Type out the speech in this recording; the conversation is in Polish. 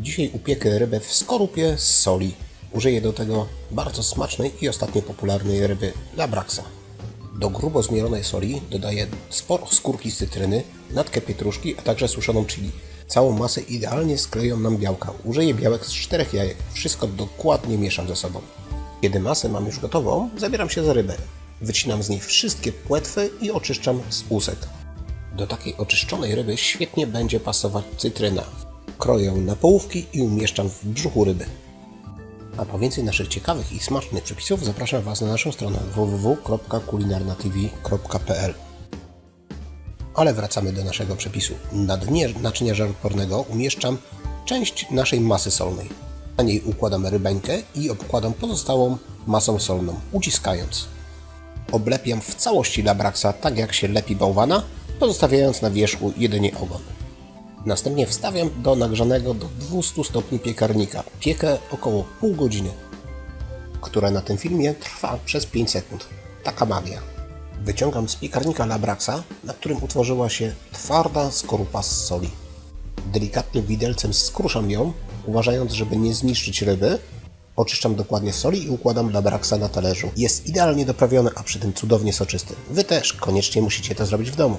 Dzisiaj upiekę rybę w skorupie z soli. Użyję do tego bardzo smacznej i ostatnio popularnej ryby Labraxa. Do grubo zmielonej soli dodaję sporo skórki z cytryny, natkę pietruszki, a także suszoną chili. Całą masę idealnie skleją nam białka. Użyję białek z czterech jajek. Wszystko dokładnie mieszam ze sobą. Kiedy masę mam już gotową, zabieram się za rybę. Wycinam z niej wszystkie płetwy i oczyszczam z łusek. Do takiej oczyszczonej ryby świetnie będzie pasować cytryna. Kroję na połówki i umieszczam w brzuchu ryby. A po więcej naszych ciekawych i smacznych przepisów zapraszam Was na naszą stronę www.kulinarnatv.pl Ale wracamy do naszego przepisu. Na dnie naczynia żaroodpornego umieszczam część naszej masy solnej. Na niej układam rybeńkę i obkładam pozostałą masą solną, uciskając. Oblepiam w całości labraksa tak jak się lepi bałwana, pozostawiając na wierzchu jedynie ogon. Następnie wstawiam do nagrzanego do 200 stopni piekarnika. Piekę około pół godziny, która na tym filmie trwa przez 5 sekund. Taka magia. Wyciągam z piekarnika labraksa, na którym utworzyła się twarda skorupa z soli. Delikatnie widelcem skruszam ją, uważając, żeby nie zniszczyć ryby. Oczyszczam dokładnie soli i układam labraksa na talerzu. Jest idealnie doprawiony, a przy tym cudownie soczysty. Wy też koniecznie musicie to zrobić w domu.